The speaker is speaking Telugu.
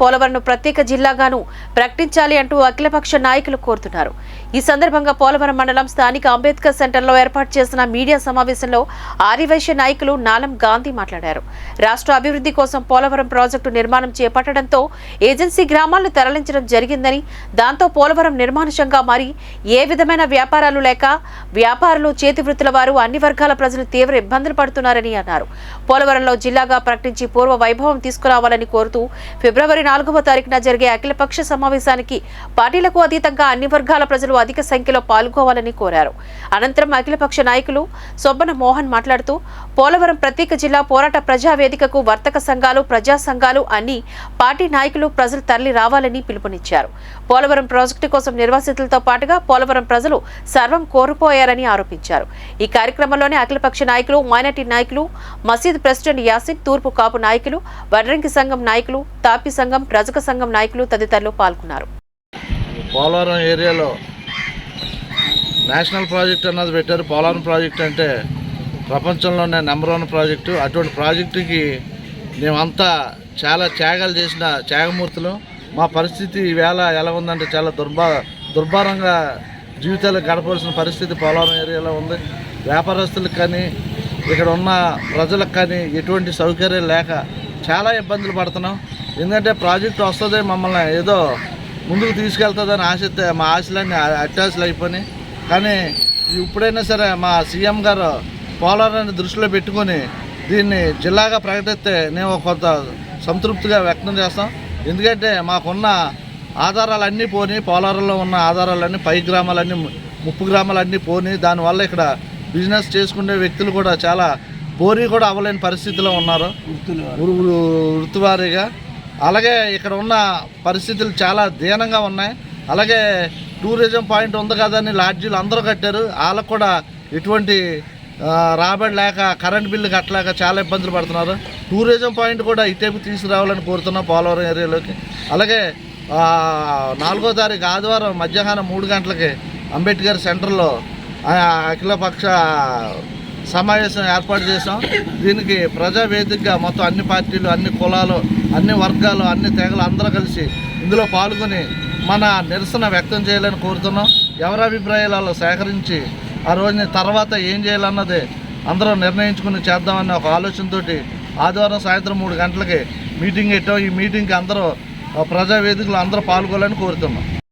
పోలవరంను ప్రత్యేక జిల్లాగాను ప్రకటించాలి అంటూ అఖిలపక్ష నాయకులు కోరుతున్నారు. ఈ సందర్భంగా పోలవరం మండలం స్థానిక అంబేద్కర్ సెంటర్లో ఏర్పాటు చేసిన మీడియా సమావేశంలో ఆర్యవైశ్య నాయకులు నాలం గాంధీ మాట్లాడారు. రాష్ట్ర అభివృద్ధి కోసం పోలవరం ప్రాజెక్టు నిర్మాణం చేపట్టడంతో ఏజెన్సీ గ్రామాలను తరలించడం జరిగిందని దాంతో పోలవరం నిర్మానుషంగా మారి ఏ విధమైన వ్యాపారాలు లేక వ్యాపారులు చేతి వృత్తుల వారు అన్ని వర్గాల ప్రజలు తీవ్ర ఇబ్బందులు పడుతున్నారని అన్నారు. పోలవరంలో జిల్లాగా ప్రకటించి పూర్వ వైభవం తీసుకురావాలని కోరుతూ ఫిబ్రవరి నాలుగవ తారీఖున జరిగే అఖిలపక్ష సమావేశానికి పార్టీలకు అతీతంగా అన్ని వర్గాల ప్రజలు అధిక సంఖ్యలో పాల్గొవాలని కోరారు. అనంతరం అఖిలపక్ష నాయకులు సొబ్బన మోహన్ మాట్లాడుతూ పోలవరం ప్రత్యేక జిల్లా పోరాట ప్రజా వేదికకు వర్తక సంఘాలు ప్రజా సంఘాలు అన్ని పార్టీ నాయకులు ప్రజలు తరలి రావాలని పిలుపునిచ్చారు. పోలవరం ప్రాజెక్టు కోసం నిర్వాసితులతో పాటుగా పోలవరం ప్రజలు సర్వం కోల్పోయారని ఆరోపించారు. ఈ కార్యక్రమంలోనే అఖిలపక్ష నాయకులు మైనార్టీ నాయకులు మసీద్ ప్రెసిడెంట్ యాసిన్ తూర్పు కాపు నాయకులు వడ్రంగి సంఘం నాయకులు తాపి సంఘం రజక సంఘం నాయకులు తదితరులు పాల్గొన్నారు. పోలవరం ఏరియాలో నేషనల్ ప్రాజెక్ట్ అన్నది పెట్టారు. పోలవరం ప్రాజెక్ట్ అంటే ప్రపంచంలోనే నెంబర్ వన్ ప్రాజెక్టు. అటువంటి ప్రాజెక్టుకి మేమంతా చాలా త్యాగాలు చేసిన త్యాగమూర్తులు. మా పరిస్థితి ఈవేళ ఎలా ఉందంటే చాలా దుర్భా దుర్భారంగా జీవితాలు గడపవలసిన పరిస్థితి పోలవరం ఏరియాలో ఉంది. వ్యాపారస్తులకు కానీ ఇక్కడ ఉన్న ప్రజలకు కానీ ఎటువంటి సౌకర్యం లేక చాలా ఇబ్బందులు పడుతున్నాం. ఎందుకంటే ప్రాజెక్ట్ వస్తుంది మమ్మల్ని ఏదో ముందుకు తీసుకెళ్తుందని ఆశిస్తే మా ఆశలన్నీ అత్యాశలు అయిపోయినాయి. కానీ ఇప్పుడైనా సరే మా సీఎం గారు పోలవరాన్ని దృష్టిలో పెట్టుకొని దీన్ని జిల్లాగా ప్రకటిస్తే నేను కొంత సంతృప్తిగా వ్యక్తం చేస్తాం. ఎందుకంటే మాకున్న ఆధారాలన్నీ పోని పోలవరంలో ఉన్న ఆధారాలన్నీ పై గ్రామాలన్నీ ముప్పు గ్రామాలన్నీ పోని దానివల్ల ఇక్కడ బిజినెస్ చేసుకునే వ్యక్తులు కూడా చాలా పోనీ కూడా అవ్వలేని పరిస్థితిలో ఉన్నారు. వృత్తివారీగా అలాగే ఇక్కడ ఉన్న పరిస్థితులు చాలా దీనంగా ఉన్నాయి. అలాగే టూరిజం పాయింట్ ఉంది కదని లాడ్జీలు అందరూ కట్టారు. వాళ్ళకు కూడా ఎటువంటి రాబడి లేక కరెంట్ బిల్లు కట్టలేక చాలా ఇబ్బందులు పడుతున్నారు. టూరిజం పాయింట్ కూడా ఇటేపు తీసుకురావాలని కోరుతున్నాం పోలవరం ఏరియాలోకి. అలాగే నాలుగో తారీఖు ఆదివారం మధ్యాహ్నం మూడు గంటలకి అంబేద్కర్ సెంటర్లో అఖిలపక్ష సమావేశం ఏర్పాటు చేసాం దీనికి ప్రజా వేదికగా మొత్తం అన్ని పార్టీలు అన్ని కులాలు అన్ని వర్గాలు అన్ని తెగలు అందరూ కలిసి ఇందులో పాల్గొని మన నిరసన వ్యక్తం చేయాలని కోరుతున్నాం. ఎవరి అభిప్రాయాలు సేకరించి ఆ రోజుని తర్వాత ఏం చేయాలన్నది అందరం నిర్ణయించుకుని చేద్దామన్న ఒక ఆలోచనతోటి ఆదివారం సాయంత్రం మూడు గంటలకి మీటింగ్ పెట్టాం. ఈ మీటింగ్కి అందరూ ప్రజావేదికలు ప్రజా అందరూ పాల్గొనాలని కోరుతున్నాం.